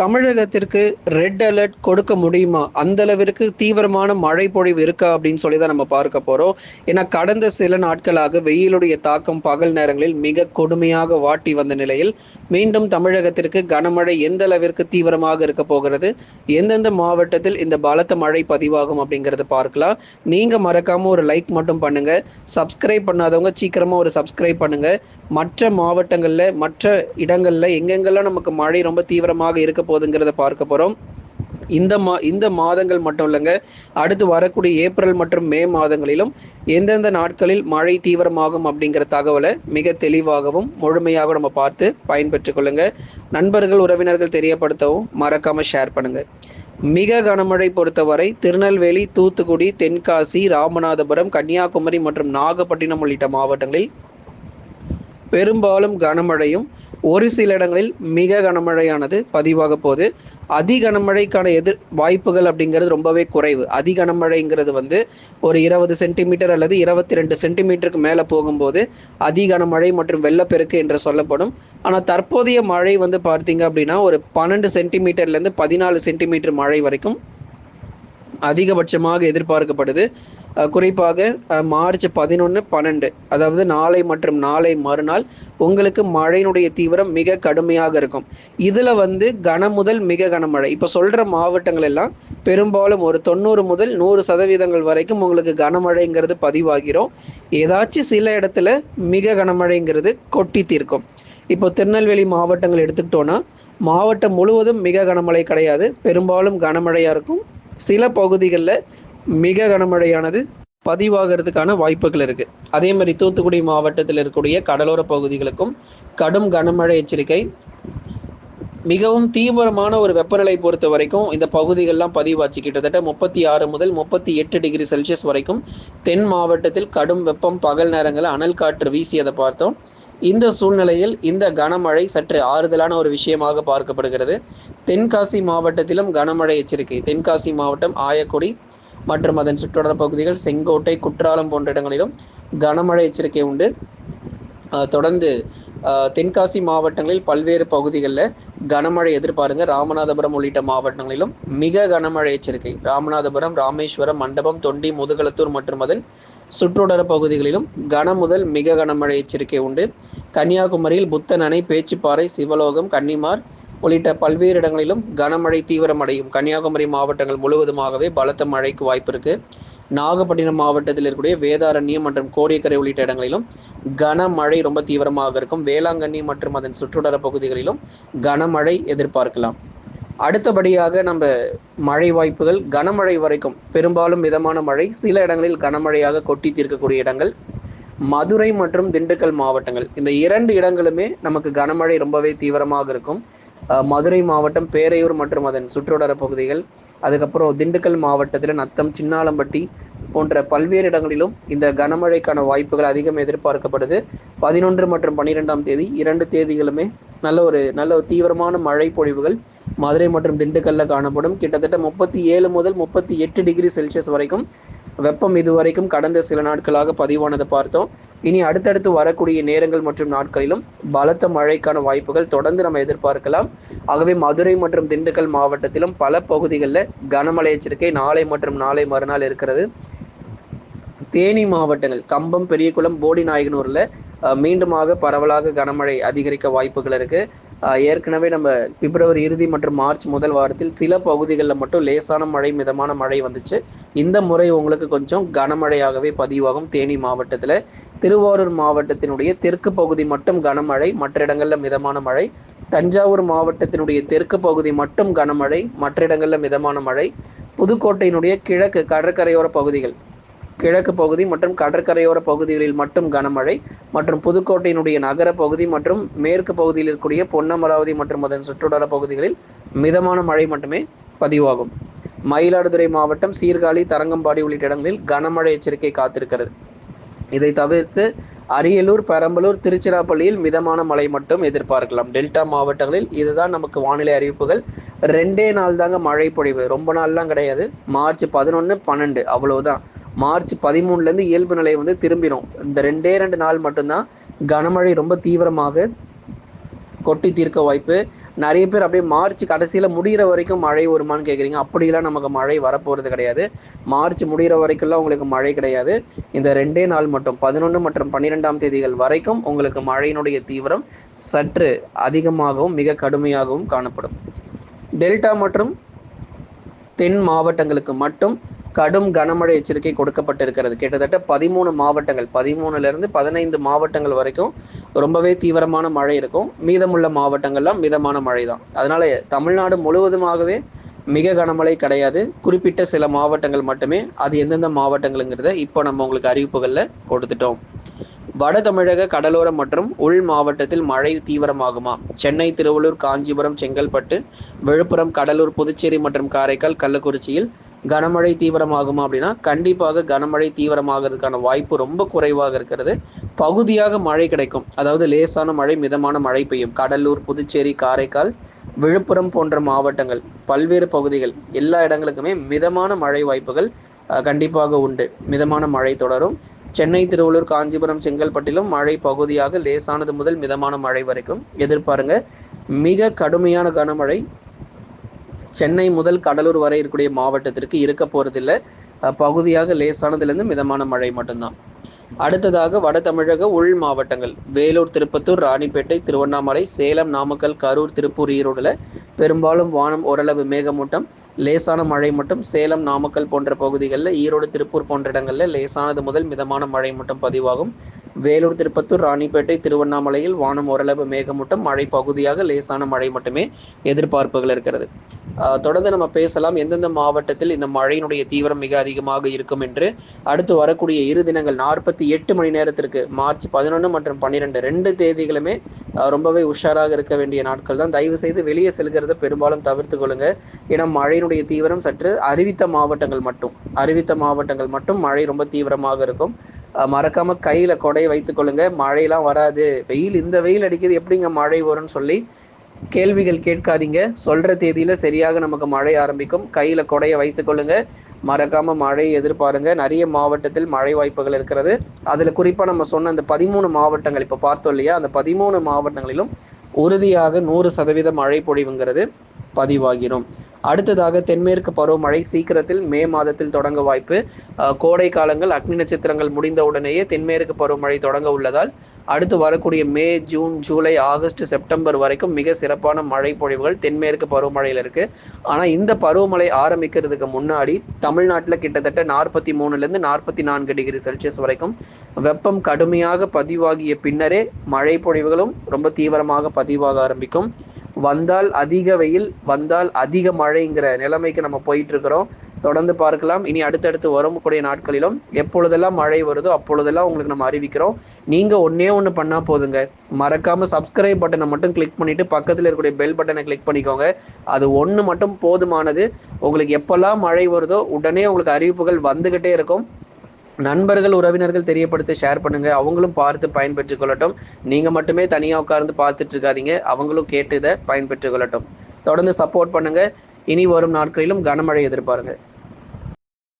தமிழகத்திற்கு red alert கொடுக்க முடியுமா? அந்த அளவிற்கு தீவிரமான மழை பொழிவு இருக்கா அப்படின்னு சொல்லி தான் நம்ம பார்க்க போறோம். ஏன்னா கடந்த சில நாட்களாக வெயிலுடைய தாக்கம் பகல் நேரங்களில் மிக கொடுமையாக வாட்டி வந்த நிலையில் மீண்டும் தமிழகத்திற்கு கனமழை எந்த அளவிற்கு தீவிரமாக இருக்க போகிறது? எந்தெந்த மாவட்டத்தில் இந்த பலத்த மழை பதிவாகும் அப்படிங்கிறத பார்க்கலாம். நீங்க மறக்காம ஒரு லைக் மட்டும் பண்ணுங்க. சப்ஸ்கிரைப் பண்ணாதவங்க சீக்கிரமா ஒரு சப்ஸ்கிரைப் பண்ணுங்க. மற்ற மாவட்டங்களில் மற்ற இடங்களில் எங்கெங்கெல்லாம் நமக்கு மழை ரொம்ப தீவிரமாக இருக்க போகுதுங்கிறத பார்க்க போறோம். இந்த மா இந்த மாதங்கள் மட்டும் இல்லைங்க. அடுத்து வரக்கூடிய ஏப்ரல் மற்றும் மே மாதங்களிலும் எந்தெந்த நாட்களில் மழை தீவிரமாகும் அப்படிங்கிற தகவலை மிக தெளிவாகவும் முழுமையாக நம்ம பார்த்து பயன்பெற்றுக் கொள்ளுங்க. நண்பர்கள் உறவினர்கள் தெரியப்படுத்தவும் மறக்காம ஷேர் பண்ணுங்க. மிக கனமழை பொறுத்தவரை திருநெல்வேலி தூத்துக்குடி தென்காசி ராமநாதபுரம் கன்னியாகுமரி மற்றும் நாகப்பட்டினம் உள்ளிட்ட மாவட்டங்களில் பெரும்பாலும் கனமழையும் ஒரு சில இடங்களில் மிக கனமழையானது பதிவாக போகுது. அதி கனமழைக்கான எதிர் வாய்ப்புகள் அப்படிங்கிறது ரொம்பவே குறைவு. அதி கனமழைங்கிறது வந்து ஒரு இருபது சென்டிமீட்டர் அல்லது இருபத்தி ரெண்டு சென்டிமீட்டருக்கு மேலே போகும்போது அதி கனமழை மற்றும் வெள்ளப்பெருக்கு என்று சொல்லப்படும். ஆனால் தற்போதைய மழை வந்து பார்த்தீங்க அப்படின்னா ஒரு பன்னெண்டு சென்டிமீட்டர்லேருந்து பதினாலு சென்டிமீட்டர் மழை வரைக்கும் அதிகபட்சமாக எதிர்பார்க்கப்படுது. குறிப்பாக மார்ச் பதினொன்று பன்னெண்டு. அதாவது நாளை மற்றும் நாளை மறுநாள் உங்களுக்கு மழையினுடைய தீவிரம் மிக கடுமையாக இருக்கும். இதில் வந்து கன முதல் மிக கனமழை இப்போ சொல்கிற மாவட்டங்கள் எல்லாம் பெரும்பாலும் ஒரு தொண்ணூறு முதல் நூறு சதவீதங்கள் வரைக்கும் உங்களுக்கு கனமழைங்கிறது பதிவாகிறோம். ஏதாச்சும் சில இடத்துல மிக கனமழைங்கிறது கொட்டி தீர்க்கும். இப்போ திருநெல்வேலி மாவட்டங்கள் எடுத்துக்கிட்டோன்னா மாவட்டம் முழுவதும் மிக கனமழை கிடையாது. பெரும்பாலும் கனமழையாக இருக்கும். சில பகுதிகளில் மிக கனமழையானது பதிவாகிறதுக்கான வாய்ப்புகள் இருக்கு. அதே மாதிரி தூத்துக்குடி மாவட்டத்தில் இருக்கக்கூடிய கடலோர பகுதிகளுக்கும் கடும் கனமழை எச்சரிக்கை. மிகவும் தீவிரமான ஒரு வெப்பநிலை பொறுத்த வரைக்கும் இந்த பகுதிகள்லாம் பதிவாச்சு கிட்டத்தட்ட முப்பத்தி ஆறு முதல் முப்பத்தி எட்டு டிகிரி செல்சியஸ் வரைக்கும் தென் மாவட்டத்தில் கடும் வெப்பம் பகல் நேரங்களில் அனல் காற்று வீசியதை பார்த்தோம். இந்த சூழ்நிலையில் இந்த கனமழை சற்று ஆறுதலான ஒரு விஷயமாக பார்க்கப்படுகிறது. தென்காசி மாவட்டத்திலும் கனமழை எச்சரிக்கை. தென்காசி மாவட்டம் ஆயக்குடி மற்றும் அதன் சுற்றுவட பகுதிகள் செங்கோட்டை குற்றாலம் போன்ற இடங்களிலும் கனமழை எச்சரிக்கை உண்டு. தொடர்ந்து தென்காசி மாவட்டங்களில் பல்வேறு பகுதிகளில் கனமழை எதிர்பாருங்க. ராமநாதபுரம் உள்ளிட்ட மாவட்டங்களிலும் மிக கனமழை எச்சரிக்கை. ராமநாதபுரம் ராமேஸ்வரம் மண்டபம் தொண்டி முதுகலத்தூர் மற்றும் அதன் சுற்றுவட்டார பகுதிகளிலும் கன முதல் மிக கனமழை எச்சரிக்கை உண்டு. கன்னியாகுமரியில் புத்தன் அணை பேச்சுப்பாறை சிவலோகம் கன்னிமார் உள்ளிட்ட பல்வேறு இடங்களிலும் கனமழை தீவிரமடையும். கன்னியாகுமரி மாவட்டங்கள் முழுவதுமாகவே பலத்த மழைக்கு வாய்ப்பு இருக்கு நாகப்பட்டினம் மாவட்டத்தில் இருக்கக்கூடிய வேதாரண்யம் மற்றும் கோடியக்கரை உள்ளிட்ட இடங்களிலும் கனமழை ரொம்ப தீவிரமாக இருக்கும். வேளாங்கண்ணி மற்றும் அதன் சுற்றுவட்டார பகுதிகளிலும் கனமழை எதிர்பார்க்கலாம். அடுத்தபடியாக நம்ம மழை வாய்ப்புகள் கனமழை வரைக்கும் பெரும்பாலும் மிதமான மழை சில இடங்களில் கனமழையாக கொட்டி தீர்க்கக்கூடிய இடங்கள் மதுரை மற்றும் திண்டுக்கல் மாவட்டங்கள். இந்த இரண்டு இடங்களுமே நமக்கு கனமழை ரொம்பவே தீவிரமாக இருக்கும். மதுரை மாவட்டம் பேரையூர் மற்றும் அதன் சுற்றுவட்டார பகுதிகள் அதுக்கப்புறம் திண்டுக்கல் மாவட்டத்தில் நத்தம் சின்னாலம்பட்டி போன்ற பல்வேறு இடங்களிலும் இந்த கனமழைக்கான வாய்ப்புகள் அதிகம் எதிர்பார்க்கப்படுது. பதினொன்று மற்றும் பன்னிரெண்டாம் தேதி இரண்டு தேதிகளுமே நல்ல ஒரு நல்ல ஒரு தீவிரமான மழை பொழிவுகள் மதுரை மற்றும் திண்டுக்கல்ல காணப்படும். கிட்டத்தட்ட முப்பத்தி ஏழு முதல் முப்பத்தி எட்டு டிகிரி செல்சியஸ் வரைக்கும் வெப்பம் இதுவரைக்கும் கடந்த சில நாட்களாக பதிவானதை பார்த்தோம். இனி அடுத்தடுத்து வரக்கூடிய நேரங்கள் மற்றும் நாட்களிலும் பலத்த மழைக்கான வாய்ப்புகள் தொடர்ந்து நம்ம எதிர்பார்க்கலாம். ஆகவே மதுரை மற்றும் திண்டுக்கல் மாவட்டத்திலும் பல பகுதிகளில் கனமழை எச்சரிக்கை நாளை மற்றும் நாளை மறுநாள் இருக்கிறது. தேனி மாவட்டங்கள் கம்பம் பெரியகுளம் போடி நாயகனூரில் மீண்டுமாக பரவலாக கனமழை அதிகரிக்க வாய்ப்புகள் இருக்குது ஏற்கனவே நம்ம பிப்ரவரி இறுதி மற்றும் மார்ச் முதல் வாரத்தில் சில பகுதிகளில் மட்டும் லேசான மழை மிதமான மழை வந்துச்சு. இந்த முறை உங்களுக்கு கொஞ்சம் கனமழையாகவே பதிவாகும் தேனி மாவட்டத்தில். திருவாரூர் மாவட்டத்தினுடைய தெற்கு பகுதி மட்டும் கனமழை மற்ற இடங்களில் மிதமான மழை. தஞ்சாவூர் மாவட்டத்தினுடைய தெற்கு பகுதி மட்டும் கனமழை மற்ற இடங்களில் மிதமான மழை. புதுக்கோட்டையினுடைய கிழக்கு கடற்கரையோர பகுதிகள் கிழக்கு பகுதி மற்றும் கடற்கரையோர பகுதிகளில் மட்டும் கனமழை மற்றும் புதுக்கோட்டையினுடைய நகர பகுதி மற்றும் மேற்கு பகுதியில் இருக்கக்கூடிய பொன்னமராவதி மற்றும் அதன் சுற்றுவட்டார பகுதிகளில் மிதமான மழை மட்டுமே பதிவாகும். மயிலாடுதுறை மாவட்டம் சீர்காழி தரங்கம்பாடி உள்ளிட்ட இடங்களில் கனமழை எச்சரிக்கை காத்திருக்கிறது. இதை தவிர்த்து அரியலூர் பெரம்பலூர் திருச்சிராப்பள்ளியில் மிதமான மழை மட்டும் எதிர்பார்க்கலாம். டெல்டா மாவட்டங்களில் இதுதான் நமக்கு வானிலை அறிவிப்புகள். ரெண்டே நாள் தாங்க மழை பொழிவு. ரொம்ப நாள்லாம் கிடையாது. மார்ச் பதினொன்று பன்னெண்டு. அவ்வளவுதான். மார்ச் பதிமூணுலேருந்து இயல்பு நிலை வந்து திரும்பிடும் இந்த ரெண்டே ரெண்டு நாள் மட்டும்தான் கனமழை ரொம்ப தீவிரமாக கொட்டி தீர்க்க வாய்ப்பு. நிறைய பேர் அப்படியே மார்ச் கடைசியில் முடிகிற வரைக்கும் மழை வருமானு கேட்குறீங்க அப்படிலாம் நமக்கு மழை வரப்போகிறது கிடையாது. மார்ச் முடிகிற வரைக்கும்லாம் உங்களுக்கு மழை கிடையாது. இந்த ரெண்டே நாள் மட்டும் பதினொன்று மற்றும் பன்னிரெண்டாம் தேதிகள் வரைக்கும் உங்களுக்கு மழையினுடைய தீவிரம் சற்று அதிகமாகவும் மிக கடுமையாகவும் காணப்படும். டெல்டா மற்றும் தென் மாவட்டங்களுக்கு மட்டும் கடும் கனமழை எச்சரிக்கை கொடுக்கப்பட்டிருக்கிறது. கிட்டத்தட்ட பதிமூணு மாவட்டங்கள் பதிமூணுலேருந்து பதினைந்து மாவட்டங்கள் வரைக்கும் ரொம்பவே தீவிரமான மழை இருக்கும். மீதமுள்ள மாவட்டங்கள்லாம் மிதமான மழை தான் அதனால தமிழ்நாடு முழுவதுமாகவே மிக கனமழை கிடையாது. குறிப்பிட்ட சில மாவட்டங்கள் மட்டுமே. அது எந்தெந்த மாவட்டங்களுங்கிறத இப்போ நம்ம உங்களுக்கு அறிவிப்புகளில் கொடுத்துட்டோம். வட தமிழக கடலோரம் மற்றும் உள் மாவட்டத்தில் மழை தீவிரமாகுமா? சென்னை திருவள்ளூர் காஞ்சிபுரம் செங்கல்பட்டு விழுப்புரம் கடலூர் புதுச்சேரி மற்றும் காரைக்கால் கள்ளக்குறிச்சியில் கனமழை தீவிரமாகுமா அப்படின்னா கண்டிப்பாக கனமழை தீவிரமாகிறதுக்கான வாய்ப்பு ரொம்ப குறைவாக இருக்கிறது. பகுதியாக மழை கிடைக்கும். அதாவது லேசான மழை மிதமான மழை பெய்யும். கடலூர் புதுச்சேரி காரைக்கால் விழுப்புரம் போன்ற மாவட்டங்கள் பல்வேறு பகுதிகள் எல்லா இடங்களுக்குமே மிதமான மழை வாய்ப்புகள் கண்டிப்பாக உண்டு. மிதமான மழை தொடரும். சென்னை திருவள்ளூர் காஞ்சிபுரம் செங்கல்பட்டிலும் மழை பகுதியாக லேசானது முதல் மிதமான மழை வரைக்கும். எதிர்பாருங்க. மிக கடுமையான கனமழை சென்னை முதல் கடலூர் வரை இருக்கக்கூடிய மாவட்டத்திற்கு இருக்க போகிறதில்ல பகுதியாக லேசானதுலேருந்து மிதமான மழை மட்டும்தான். அடுத்ததாக வட தமிழக உள் மாவட்டங்கள். வேலூர் திருப்பத்தூர் ராணிப்பேட்டை திருவண்ணாமலை சேலம் நாமக்கல் கரூர் திருப்பூர் ஈரோடுல பெரும்பாலும் வானம் ஓரளவு மேகமூட்டம் லேசான மழை மட்டும். சேலம் நாமக்கல் போன்ற பகுதிகளில் ஈரோடு திருப்பூர் போன்ற இடங்களில் லேசானது முதல் மிதமான மழை மட்டும் பதிவாகும். வேலூர் திருப்பத்தூர் ராணிப்பேட்டை திருவண்ணாமலையில் வானம் ஓரளவு மேகமூட்டம். மழை பகுதியாக லேசான மழை மட்டுமே எதிர்பார்ப்புகள் இருக்கிறது. தொடர்ந்து நம்ம பேசலாம். எந்தெந்த மாவட்டத்தில் இந்த மழையினுடைய தீவிரம் மிக அதிகமாக இருக்கும் என்று அடுத்து வரக்கூடிய இரு தினங்கள் நாற்பத்தி எட்டு மணி நேரத்திற்கு மார்ச் பதினொன்று மற்றும் பன்னிரெண்டு ரெண்டு தேதிகளுமே ரொம்பவே உஷாராக இருக்க வேண்டிய நாட்கள் தான். தயவு செய்து வெளியே செல்கிறத பெரும்பாலும் தவிர்த்து கொள்ளுங்க. ஏன்னா மழையினுடைய தீவிரம் சற்று அறிவித்த மாவட்டங்கள் மட்டும். அறிவித்த மாவட்டங்கள் மட்டும் மழை ரொம்ப தீவிரமாக இருக்கும். மறக்காம கையில கொடை வைத்துக் கொள்ளுங்க. மழையெல்லாம் வராது. வெயில் இந்த வெயில் அடிக்கிறது எப்படிங்க மழை வரும்னு சொல்லி கேள்விகள் கேட்காதீங்க. சொல்ற தேதியில சரியாக நமக்கு மழை ஆரம்பிக்கும். கையில கொடையை வைத்துக் கொள்ளுங்க. மறக்காம மழை எதிர்பாருங்க. நிறைய மாவட்டத்தில் மழை வாய்ப்புகள் இருக்கிறது. அதுல குறிப்பா நம்ம சொன்ன அந்த பதிமூணு மாவட்டங்கள் இப்ப பார்த்தோம் இல்லையா? அந்த பதிமூணு மாவட்டங்களிலும் உறுதியாக நூறு சதவீத மழை பொழிவுங்கிறது பதிவாகிடும் அடுத்ததாக தென்மேற்கு பருவமழை சீக்கிரத்தில் மே மாதத்தில் தொடங்க வாய்ப்பு. கோடை காலங்கள் அக்னி நட்சத்திரங்கள் முடிந்த உடனேயே தென்மேற்கு பருவமழை தொடங்க உள்ளதால் அடுத்து வரக்கூடிய May June July August September வரைக்கும் மிக சிறப்பான மழை பொழிவுகள் தென்மேற்கு பருவமழையில் இருக்கு. ஆனால் இந்த பருவமழை ஆரம்பிக்கிறதுக்கு முன்னாடி தமிழ்நாட்டில் கிட்டத்தட்ட நாற்பத்தி மூணுலேருந்து நாற்பத்தி நான்கு டிகிரி செல்சியஸ் வரைக்கும் வெப்பம் கடுமையாக பதிவாகிய பின்னரே மழை பொழிவுகளும் ரொம்ப தீவிரமாக பதிவாக ஆரம்பிக்கும். வந்தால் அதிக வெயில் வந்தால் அதிக மழைங்கிற நிலைமைக்கு நம்ம போயிட்டு இருக்கிறோம். தொடர்ந்து பார்க்கலாம். இனி அடுத்தடுத்து வரக்கூடிய நாட்களிலும் எப்பொழுதெல்லாம் மழை வருதோ அப்பொழுதெல்லாம் உங்களுக்கு நம்ம அறிவிக்கிறோம். நீங்க ஒன்னே ஒன்று பண்ணா போதுங்க. மறக்காம சப்ஸ்கிரைப் பட்டனை மட்டும் கிளிக் பண்ணிட்டு பக்கத்தில் இருக்கக்கூடிய பெல் பட்டனை கிளிக் பண்ணிக்கோங்க. அது ஒன்று மட்டும் போதுமானது. உங்களுக்கு எப்பெல்லாம் மழை வருதோ உடனே உங்களுக்கு அறிவிப்புகள் வந்துகிட்டே இருக்கும். நண்பர்கள் உறவினர்கள் தெரியப்படுத்தி ஷேர் பண்ணுங்க. அவங்களும் பார்த்து பயன்பெற்று கொள்ளட்டும். நீங்க மட்டுமே தனியாக உட்கார்ந்து பார்த்துட்டு இருக்காதீங்க. அவங்களும் கேட்டு இதை பயன்பெற்று கொள்ளட்டும். தொடர்ந்து சப்போர்ட் பண்ணுங்க. இனி வரும் நாட்களிலும் கனமழை எதிர்பாருங்க